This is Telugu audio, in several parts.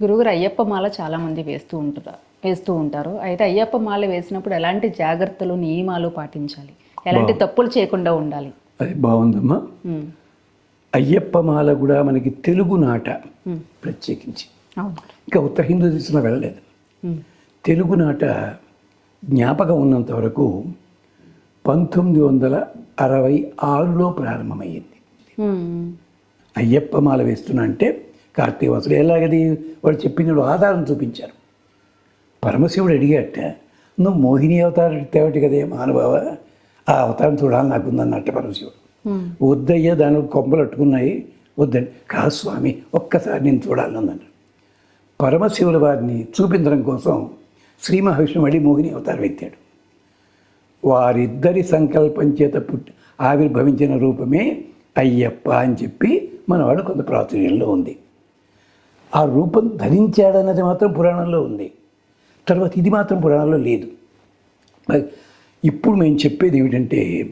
గురువుగారు అయ్యప్ప మాల చాలా మంది వేస్తూ ఉంటారు వేస్తూ ఉంటారు. అయితే అయ్యప్ప మాల వేసినప్పుడు ఎలాంటి జాగ్రత్తలు నియమాలు పాటించాలి? ఎలాంటి తప్పులు చేయకుండా ఉండాలి? అది బాగుందమ్మా. అయ్యప్ప మాల కూడా మనకి తెలుగు నాట ప్రత్యేకించి. ఇంకా ఉత్తర హిందూ దేశంలో వెళ్ళలేదు. తెలుగు నాట జ్ఞాపకం ఉన్నంత వరకు పంతొమ్మిది వందల అరవై ఆరులో ప్రారంభమయ్యింది. ఉమ్, అయ్యప్ప మాల వేస్తున్నా అంటే కార్తీక మాసంలో ఎలాగది? వాడు చెప్పిన ఆధారం చూపించారు. పరమశివుడు అడిగాట నువ్వు మోహిని అవతారం తేవటి కదే మహానుభావ? ఆ అవతారం చూడాలి నాకుందన్నట్ట పరమశివుడు. వద్దయ్యా దాని కొమ్మలు అట్టుకున్నాయి. వద్దండి. కాదు స్వామి ఒక్కసారి నేను చూడాలన్నాడు పరమశివుల వారిని చూపించడం కోసం శ్రీ మహావిష్ణువు మళ్ళీ మోహిని అవతారం ఎత్తాడు. వారిద్దరి సంకల్పం చేత పుట్టి ఆవిర్భవించిన రూపమే అయ్యప్ప అని చెప్పి మన వాళ్ళు కొంత ప్రాచుర్యంలో ఉంది. ఆ రూపం ధరించాడన్నది మాత్రం పురాణంలో ఉంది. తర్వాత ఇది మాత్రం పురాణంలో లేదు. ఇప్పుడు మేము చెప్పేది ఏమిటంటే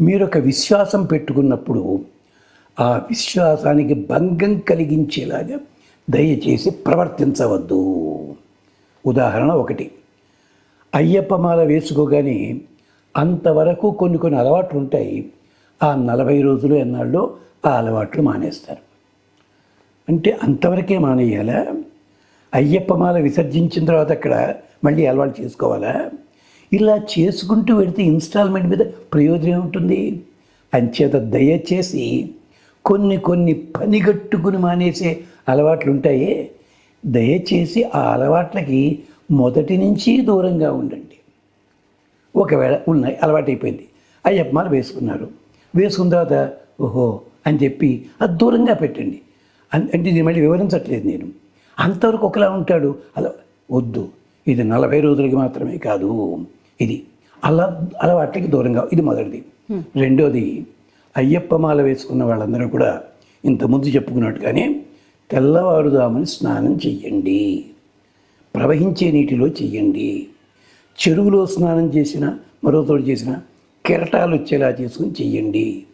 మీరు ఒక విశ్వాసం పెట్టుకున్నప్పుడు ఆ విశ్వాసానికి భంగం కలిగించేలాగా దయచేసి ప్రవర్తించవద్దు. ఉదాహరణ ఒకటి. అయ్యప్ప మాల వేసుకోగానే అంతవరకు కొన్ని కొన్ని అలవాట్లు ఉంటాయి ఆ నలభై రోజులు ఎన్నాళ్ళు ఆ అలవాట్లు మానేస్తారు. అంటే అంతవరకే మానేయాలా? అయ్యప్ప మాల విసర్జించిన తర్వాత అక్కడ మళ్ళీ అలవాటు చేసుకోవాలా? ఇలా చేసుకుంటూ వెడితే ఇన్స్టాల్మెంట్ మీద ప్రయోజనం ఉంటుంది అంచేత దయచేసి కొన్ని కొన్ని పనిగట్టుకుని మానేసే అలవాట్లు ఉంటాయి. దయచేసి ఆ అలవాట్లకి మొదటి నుంచి దూరంగా ఉండండి. ఒకవేళ ఉన్నాయి అలవాటైపోయింది. అయ్యప్ప మాల వేసుకున్నారు. వేసుకున్న తర్వాత ఓహో అని చెప్పి అది దూరంగా పెట్టండి. అంటే ఇది మళ్ళీ వివరించట్లేదు నేను. అంతవరకు ఒకలా ఉంటాడు. అలా వద్దు. ఇది నలభై రోజులకి మాత్రమే కాదు. ఇది అలా అలవాట్లకి దూరంగా ఇది మొదటిది. రెండోది అయ్యప్ప మాల వేసుకున్న వాళ్ళందరూ కూడా ఇంతకుముందు చెప్పుకున్నట్టుగానే తెల్లవారుదామని స్నానం చెయ్యండి. ప్రవహించే నీటిలో చెయ్యండి. చెరువులో స్నానం చేసిన మరో తోడు చేసిన కెరటాలు వచ్చేలా చేసుకుని చెయ్యండి.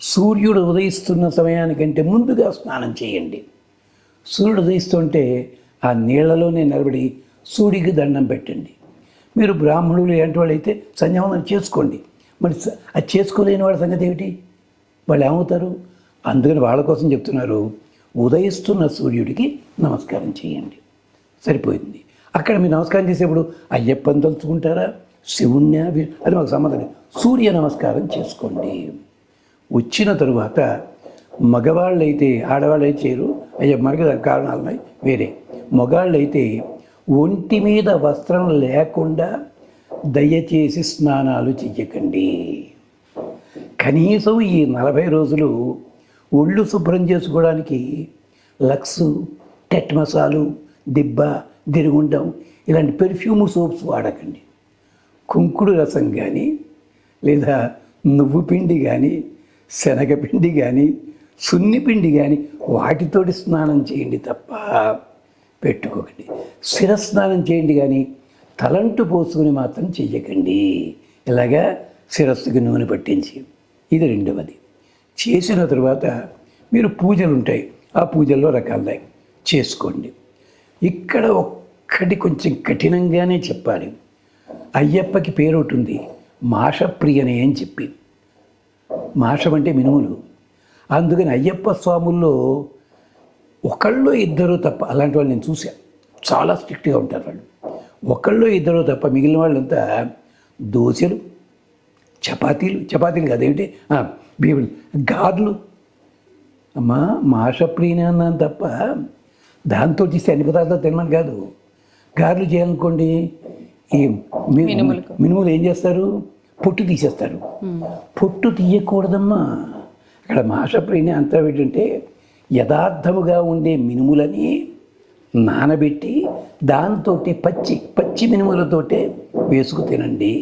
సూర్యుడు ఉదయిస్తున్న సమయానికంటే ముందుగా స్నానం చేయండి. సూర్యుడు ఉదయిస్తుంటే ఆ నీళ్ళలోనే నిలబడి సూర్యుడికి దండం పెట్టండి. మీరు బ్రాహ్మణులు ఏంటి వాళ్ళు అయితే సంధ్యావందనం చేసుకోండి. మరి అది చేసుకోలేని వాళ్ళ సంగతి ఏమిటి? వాళ్ళు ఏమవుతారు? అందుకని వాళ్ళ కోసం చెప్తున్నారు ఉదయిస్తున్న సూర్యుడికి నమస్కారం చేయండి. సరిపోయింది. అక్కడ మీరు నమస్కారం చేసేప్పుడు అయ్యప్పని తలుచుకుంటారా? శివుణ్ణి అది మాకు సంబంధం సూర్య నమస్కారం చేసుకోండి. వచ్చిన తరువాత మగవాళ్ళైతే ఆడవాళ్ళు అయితే చేయరు. అయ్యా మనకి కారణాలు ఉన్నాయి. వేరే. మగాళ్ళైతే ఒంటి మీద వస్త్రం లేకుండా దయచేసి స్నానాలు చెయ్యకండి. కనీసం ఈ నలభై రోజులు ఒళ్ళు శుభ్రం చేసుకోవడానికి లక్స్ టెట్ మసాలు దిబ్బ దిరుగుండం ఇలాంటి పెర్ఫ్యూమ్ సోప్స్ వాడకండి. కుంకుడు రసం కానీ లేదా నువ్వు పిండి కానీ శనగపిండి కానీ సున్నిపిండి కానీ వాటితోటి స్నానం చేయండి తప్ప పెట్టుకోకండి. శిరస్నానం చేయండి కానీ తలంటు పోసుకుని మాత్రం చెయ్యకండి. ఇలాగా శిరస్సుకి నూనె పట్టించి. ఇది రెండవది. చేసిన తర్వాత మీరు పూజలు ఉంటాయి. ఆ పూజల్లో రకాలున్నాయి. చేసుకోండి. ఇక్కడ ఒక్కటి కొంచెం కఠినంగానే చెప్పాలి. అయ్యప్పకి పేరు ఒకటి ఉంది. మాషప్రియనే అని చెప్పి. మాషం అంటే మినుములు. అందుకని అయ్యప్ప స్వాముల్లో ఒకళ్ళు ఇద్దరు తప్ప అలాంటి వాళ్ళు నేను చూశాను చాలా స్ట్రిక్ట్గా ఉంటారు వాళ్ళు. ఒకళ్ళు ఇద్దరు తప్ప మిగిలిన వాళ్ళంతా దోశలు చపాతీలు చపాతీలు కాదేమిటి బియ్యం గార్లు అమ్మా మాషప్రియనే అన్నాను తప్ప దాంతో చేస్తే అన్ని పదార్థాలు తినమని కాదు. గారెలు చేయాలనుకోండి ఈ మినుములు ఏం చేస్తారు? పొట్టు తీసేస్తారు. పొట్టు తీయకూడదమ్మా. అక్కడ మాషప్రియని అంతా ఏంటంటే యథార్థముగా ఉండే మినుములని నానబెట్టి దాంతో పచ్చి పచ్చి మినుములతోటే వేసుకు తినండి.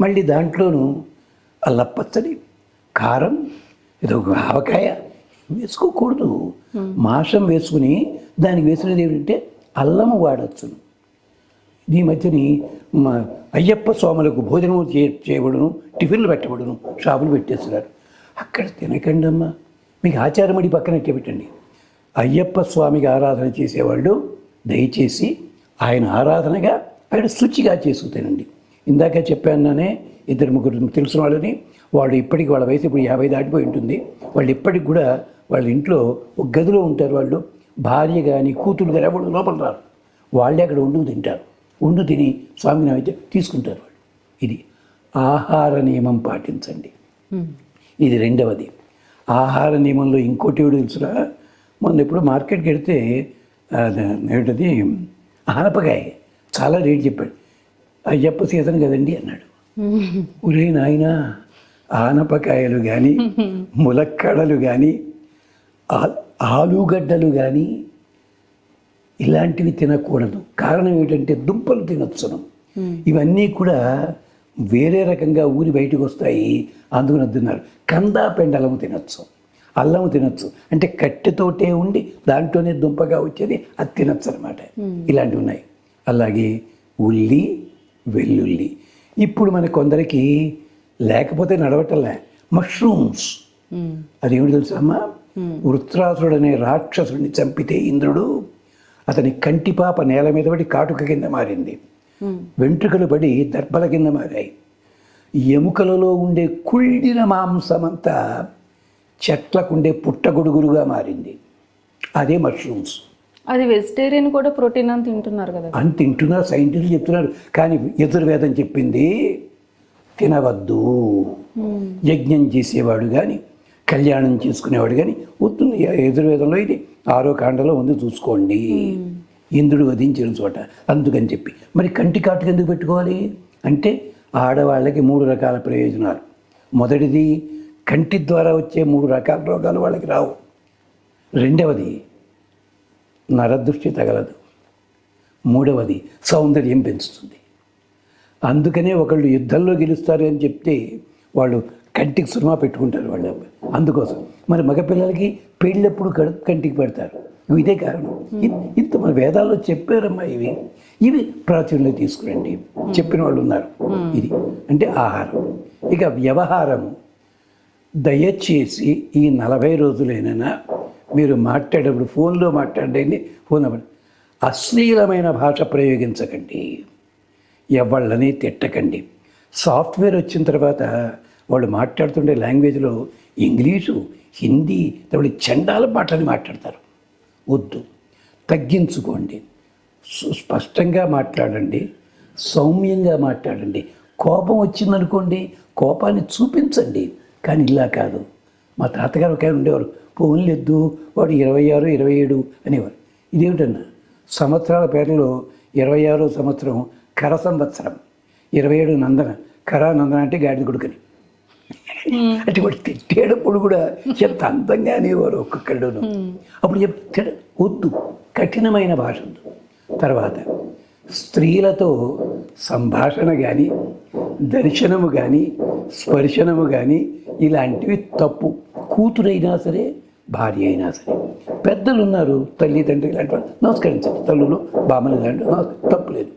మళ్ళీ దాంట్లోనూ అల్లపచ్చడి కారం ఏదో ఒక ఆవకాయ వేసుకోకూడదు. మాంసం వేసుకుని దానికి వేసినది ఏమిటంటే అల్లము వాడచ్చును ఈ మధ్యని మా అయ్యప్ప స్వాములకు భోజనం చే చేయబడును టిఫిన్లు పెట్టబడును షాపులు పెట్టేస్తున్నారు. అక్కడ తినకండి అమ్మా. మీకు ఆచారమడి పక్కనట్టే పెట్టండి. అయ్యప్ప స్వామికి ఆరాధన చేసేవాళ్ళు దయచేసి ఆయన ఆరాధనగా ఆయన శుచిగా చేసుకుతానండి ఇందాక చెప్పాననే ఇద్దరు ముగ్గురు తెలిసిన వాళ్ళని వాళ్ళు ఇప్పటికి వాళ్ళ వయసు ఇప్పుడు యాభై దాటిపోయి ఉంటుంది. వాళ్ళు ఇప్పటికి కూడా వాళ్ళ ఇంట్లో ఒక గదిలో ఉంటారు వాళ్ళు. భార్య కానీ కూతురు కానీ ఎవరు లోపల రారు. వాళ్ళే అక్కడ ఉండు తింటారు. ఉండు తిని స్వామిని అయితే తీసుకుంటారు వాళ్ళు. ఇది ఆహార నియమం పాటించండి. ఉమ్. ఇది రెండవది. ఆహార నియమంలో ఇంకోటి ఏమిటో తెలుసురా? మొన్న ఎప్పుడు మార్కెట్కి వెడితే అది ఏమిటది ఆనపకాయ. చాలా రేట్ చెప్పాడు. అయ్యప్ప సీజన్ కదండి అన్నాడు. ఉమ్. ఒరే నాయన ఆనపకాయలు కానీ ములక్కడలు కానీ ఆలుగడ్డలు కానీ ఇలాంటివి తినకూడదు. కారణం ఏమిటంటే దుంపలు తినొచ్చును. ఇవన్నీ కూడా వేరే రకంగా ఊరి బయటకు వస్తాయి. అందుకని తిన్నారు కందా పెండలము తినొచ్చు. అల్లము తినొచ్చు. అంటే కట్టెతోటే ఉండి దాంట్లోనే దుంపగా వచ్చేది అది తినొచ్చు అనమాట ఇలాంటివి ఉన్నాయి. అలాగే ఉల్లి వెల్లుల్లి. ఇప్పుడు మన కొందరికి లేకపోతే నడవటంలే. మష్రూమ్స్. ఉమ్. అదేమిటి తెలుసమ్మా వృత్రాసుడు అనే రాక్షసుడిని చంపితే ఇంద్రుడు అతని కంటిపాప నేల మీద పడి కాటుక కింద మారింది. వెంట్రుకలు పడి దర్భల కింద మారాయి. ఎముకలలో ఉండే కుళ్ళిన మాంసమంతా చెట్లకుండే పుట్టగొడుగులుగా మారింది. అదే మష్రూమ్స్. అది వెజిటేరియన్ కూడా ప్రోటీన్ అని తింటున్నారు కదా. అని తింటున్నారు సైంటిస్టులు చెప్తున్నారు. కానీ యజుర్వేదం చెప్పింది తినవద్దు. యజ్ఞం చేసేవాడు కానీ కళ్యాణం చేసుకునేవాడు. కానీ వస్తుంది యజుర్వేదంలో ఇది ఆరో కాండలో ఉంది చూసుకోండి. ఇంద్రుడు వధించిన చోట అందుకని చెప్పి. మరి కంటి కాటుకు ఎందుకు పెట్టుకోవాలి? అంటే ఆడవాళ్ళకి మూడు రకాల ప్రయోజనాలు. మొదటిది కంటి ద్వారా వచ్చే మూడు రకాల రోగాలు వాళ్ళకి రావు. రెండవది నరదృష్టి తగలదు. మూడవది సౌందర్యం పెంచుతుంది. అందుకనే ఒకళ్ళు యుద్ధంలో గెలుస్తారు అని చెప్తే వాళ్ళు కంటికి సుర్మా పెట్టుకుంటారు వాళ్ళు. అందుకోసం. మరి మగపిల్లలకి పెళ్ళప్పుడు కడు కంటికి పెడతారు? ఇదే కారణం. ఇంత మన వేదాల్లో చెప్పారమ్మా ఇవి. ఇవి ప్రాచుర్యంలో తీసుకురండి. చెప్పిన వాళ్ళు ఉన్నారు ఇది. అంటే ఆహారం. ఇక వ్యవహారము. దయచేసి ఈ నలభై రోజులైనా మీరు మాట్లాడేటప్పుడు ఫోన్లో మాట్లాడండి ఫోన్ అవ్వండి. అశ్లీలమైన భాష ప్రయోగించకండి. ఎవళ్ళని తిట్టకండి. సాఫ్ట్వేర్ వచ్చిన తర్వాత వాళ్ళు మాట్లాడుతుండే లాంగ్వేజ్లో ఇంగ్లీషు హిందీ తమిళ చండాల పాటలని మాట్లాడతారు. వద్దు. తగ్గించుకోండి. సు- స్పష్టంగా మాట్లాడండి. సౌమ్యంగా మాట్లాడండి. కోపం వచ్చిందనుకోండి కోపాన్ని చూపించండి. కానీ ఇలా కాదు. మా తాతగారు ఒక ఉండేవారు. పోన్లెద్దు వాడు ఇరవై ఆరు ఇరవై ఏడు అనేవారు. ఇదేమిటన్నా? సంవత్సరాల పేర్లలో ఇరవై ఆరో సంవత్సరం కర సంవత్సరం ఇరవై ఏడు నందన. కరా నందన అంటే గాడిద కొడుకని. అంటే వాడు తిట్టేటప్పుడు కూడా ఎంత అందంగా అనేవారు ఒక్కొక్కడును అప్పుడు చెప్తే వద్దు కఠినమైన భాష తర్వాత స్త్రీలతో సంభాషణ కానీ దర్శనము కానీ స్పర్శనము కానీ ఇలాంటివి తప్పు. కూతురైనా సరే భార్య అయినా సరే. పెద్దలు ఉన్నారు తల్లి తండ్రి ఇలాంటి వాళ్ళు నమస్కరించండి తల్లులు బామ్మలు ఇలాంటి తప్పు లేదు.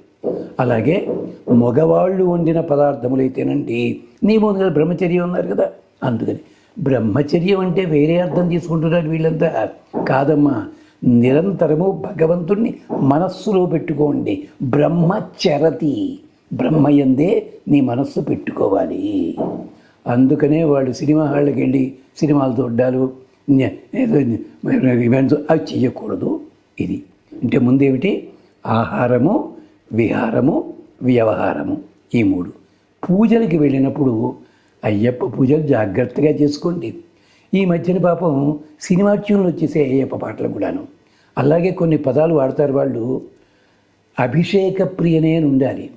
అలాగే మగవాళ్ళు వండిన పదార్థములైతేనండి నీ ముందు కదా బ్రహ్మచర్యం ఉన్నారు కదా. అందుకని బ్రహ్మచర్యం అంటే వేరే అర్థం తీసుకుంటున్నారు వీళ్ళంతా. కాదమ్మా నిరంతరము భగవంతుణ్ణి మనస్సులో పెట్టుకోండి. బ్రహ్మచరతి బ్రహ్మయందే నీ మనస్సు పెట్టుకోవాలి. అందుకనే వాళ్ళు సినిమా హాళ్ళకి వెళ్ళి సినిమాలు చూడ్డాలు ఇవెంట్స్ అవి చేయకూడదు ఇది అంటే ముందేమిటి? ఆహారము విహారము వ్యవహారము. ఈ మూడు. పూజలకి వెళ్ళినప్పుడు అయ్యప్ప పూజలు జాగ్రత్తగా చేసుకోండి. ఈ మధ్యన పాపం సినిమా ట్యూన్లు వచ్చేసే అయ్యప్ప పాటలు కూడాను. అలాగే కొన్ని పదాలు వాడతారు వాళ్ళు. అభిషేక ప్రియనే అని ఉండాలి.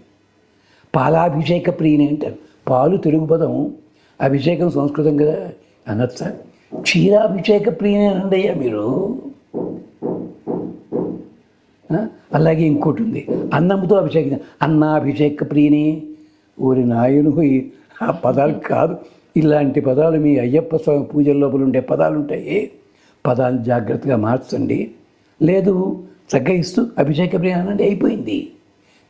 పాలాభిషేక ప్రియనే అంటారు. పాలు తెలుగు పదం. అభిషేకం సంస్కృతం కదా అనొచ్చా? క్షీరాభిషేక ప్రియనే అండయ్యా మీరు. అలాగే ఇంకోటి ఉంది. అన్నంతో అభిషేకం అన్నాభిషేక ప్రియనే. ఊరి నాయుడు ఆ పదాలు కాదు. ఇలాంటి పదాలు మీ అయ్యప్ప స్వామి పూజల లోపల ఉండే పదాలు ఉంటాయి. పదాలు జాగ్రత్తగా మార్చండి. లేదు చక్కగా ఇస్తూ అభిషేక ప్రియ అనండి అయిపోయింది.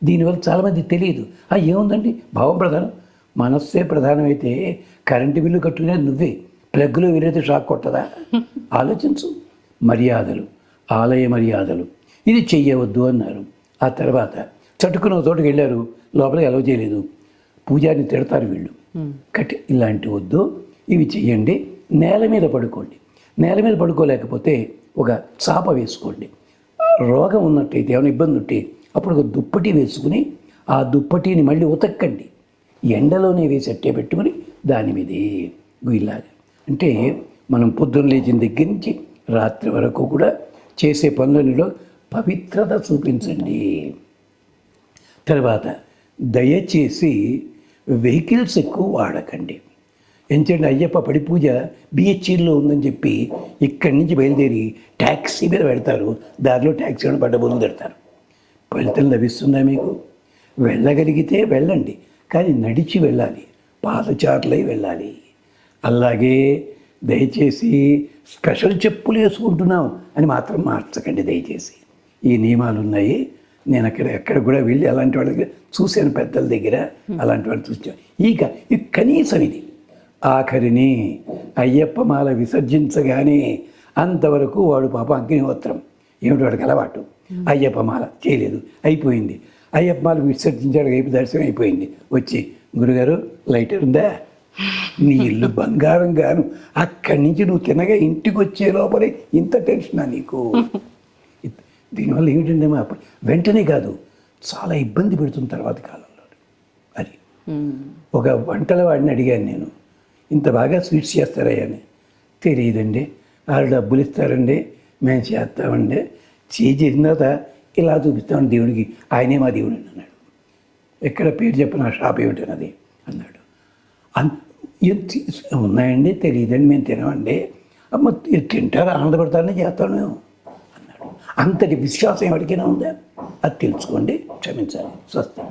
దీనివల్ల చాలామంది తెలియదు. ఆ ఏముందండి? భావం ప్రధానం. మనస్సే ప్రధానమైతే కరెంటు బిల్లు కట్టుకునేది నువ్వే. ప్లగ్లో వేరేది షాక్ కొట్టదా? ఆలోచించు. మర్యాదలు. ఆలయ మర్యాదలు. ఇది చెయ్యవద్దు అన్నారు. ఆ తర్వాత చటుకున్న తోటకి వెళ్ళారు. లోపలికి అలవ చేయలేదు. పూజారిని తిడతారు వీళ్ళు. కట్ ఇలాంటి వద్దు. ఇవి చెయ్యండి. నేల మీద పడుకోండి. నేల మీద పడుకోలేకపోతే ఒక చాప వేసుకోండి. రోగం ఉన్నట్టయితే ఏమైనా ఇబ్బంది ఉంటే అప్పుడు ఒక దుప్పటి వేసుకుని ఆ దుప్పటిని మళ్ళీ ఉతక్కండి. ఎండలోనే వేసి అట్టే పెట్టుకుని దాని మీదే ఇలాగా అంటే మనం పొద్దున్న లేచిన దగ్గర నుంచి రాత్రి వరకు కూడా చేసే పనులలో పవిత్రత చూపించండి. తర్వాత దయచేసి వెహికల్స్ ఎక్కువ వాడకండి. ఎందుకంటే అయ్యప్ప పడి పూజ బిహెచ్ఈలో ఉందని చెప్పి ఇక్కడి నుంచి బయలుదేరి ట్యాక్సీ మీద పెడతారు. దారిలో ట్యాక్సీ కూడా పడ్డ బొందు పెడతారు. ఫలితం లభిస్తుందా మీకు? వెళ్ళగలిగితే వెళ్ళండి కానీ నడిచి వెళ్ళాలి పాదచారులై వెళ్ళాలి. అలాగే దయచేసి స్పెషల్ చెప్పులు వేసుకుంటున్నాం అని మాత్రం మార్చకండి దయచేసి. ఈ నియమాలు ఉన్నాయి నేను అక్కడ ఎక్కడ కూడా వెళ్ళి అలాంటి వాళ్ళ దగ్గర చూశాను పెద్దల దగ్గర అలాంటి వాళ్ళు చూసాను ఇక ఇది కనీసం ఇది. ఆఖరిని అయ్యప్ప మాల విసర్జించగానే అంతవరకు వాడు పాప అగ్నిహోత్రం. ఏమిటి వాడికి అలవాటు? అయ్యప్ప మాల చేయలేదు. అయిపోయింది. అయ్యప్ప మాల విసర్జించాడు అయిపోయి దర్శనం అయిపోయింది. వచ్చి గురుగారు లైటర్ ఉందా? నీ ఇల్లు బంగారం గాను అక్కడి నుంచి నువ్వు తినగా ఇంటికి వచ్చే లోపలే ఇంత టెన్షనా నీకు? దీనివల్ల ఏమిటంటే మా అప్పుడు వెంటనే కాదు చాలా ఇబ్బంది పెడుతున్న తర్వాత కాలంలో. అది. ఒక వంటల వాడిని అడిగాను నేను. ఇంత బాగా స్వీట్స్ చేస్తారయ్యా అని. తెలియదండి వాళ్ళు డబ్బులు ఇస్తారండి. మేము చేస్తామండి. చేసిన తర్వాత ఇలా చూపిస్తామని దేవుడికి ఆయనే మా దేవుడు అన్నాడు. ఎక్కడ పేరు చెప్పిన షాప్ ఏమిటన్నది అన్నాడు. ఉన్నాయండి? తెలియదండి మేము తినమండి. అమ్మ తింటారు ఆనందపడతారని చేస్తాను మేము. అంతటి విశ్వాసం ఎవరికైనా ఉందా? అది తెలుసుకోండి క్షమించాలి. స్వస్తి.